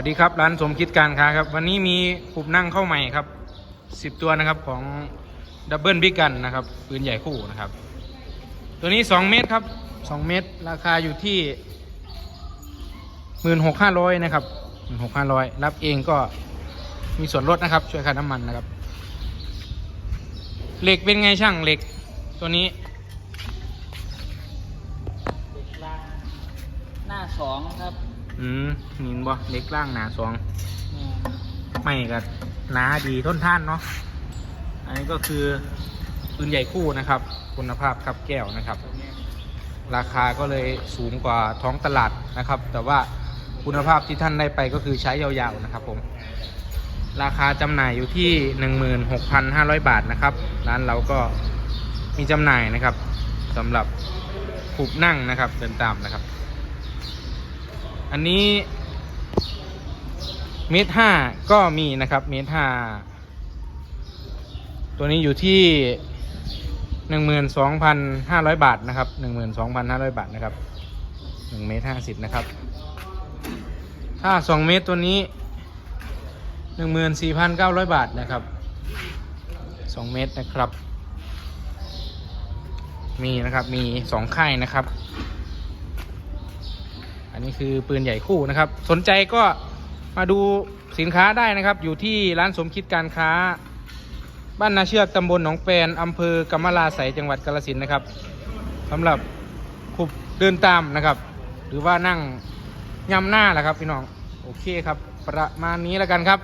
วัสดีครับร้านสมคิดการค้าครับ วันนี้มีขุบนั่งเข้าใหม่ครับสิบตัวนะครับของดับเบิลบิกันนะครับปืนใหญ่คู่นะครับ ตัวนี้ 2 เมตรครับ 2 เมตร ราคาอยู่ที่หมื่นหกห้าร้อยนะครับหมื่นหกห้าร้อยรับเองก็มีส่วนลดนะครับ ช่วยค่าน้ำมันนะครับ เหล็กเป็นไงช่างเหล็กตัวนี้เด็กลาหน้าสองครับ อืมนินบ่เหล็กล่างหนาสองอืมไม่ก็หนาดีทนท่านเนาะอันนี้ก็คือปืนใหญ่คู่นะครับ คุณภาพครับแก้วนะครับ ราคาก็เลยสูงกว่าท้องตลาดนะครับ แต่ว่าคุณภาพที่ท่านได้ไปก็คือใช้ยาวๆนะครับผมราคาจำหน่ายอยู่ที่ 16,500 บาทนะครับ ร้านเราก็มีจำหน่ายนะครับสำหรับผูบนั่งนะครับเดินตามนะครับ อันนี้เมตรห้าก็มีนะครับเมตรห้าตัวนี้อยู่ที่หนึ่งหมื่นสองพันห้าร้อยบาทนะครับหนึ่งหมื่นสองพันห้าร้อยบาทนะครับหนึ่งเมตรห้าสิบนะครับ ถ้าสองเมตรตัวนี้หนึ่งหมื่นสี่พันเก้าร้อยบาทนะครับสองเมตรนะครับ มีนะครับมีสองค่ายนะครับ อันนี้คือปืนใหญ่คู่นะครับ สนใจก็มาดูสินค้าได้นะครับ อยู่ที่ร้านสมคิดการค้า บ้านนาเชือกตำบลหนองแปนอำเภอกำมะลาไสยจังหวัดกาลสินนะครับสำหรับขุบเดินตามนะครับ หรือว่านั่งยำหน้าแหละครับพี่น้อง โอเคครับ ประมาณนี้แล้วกันครับ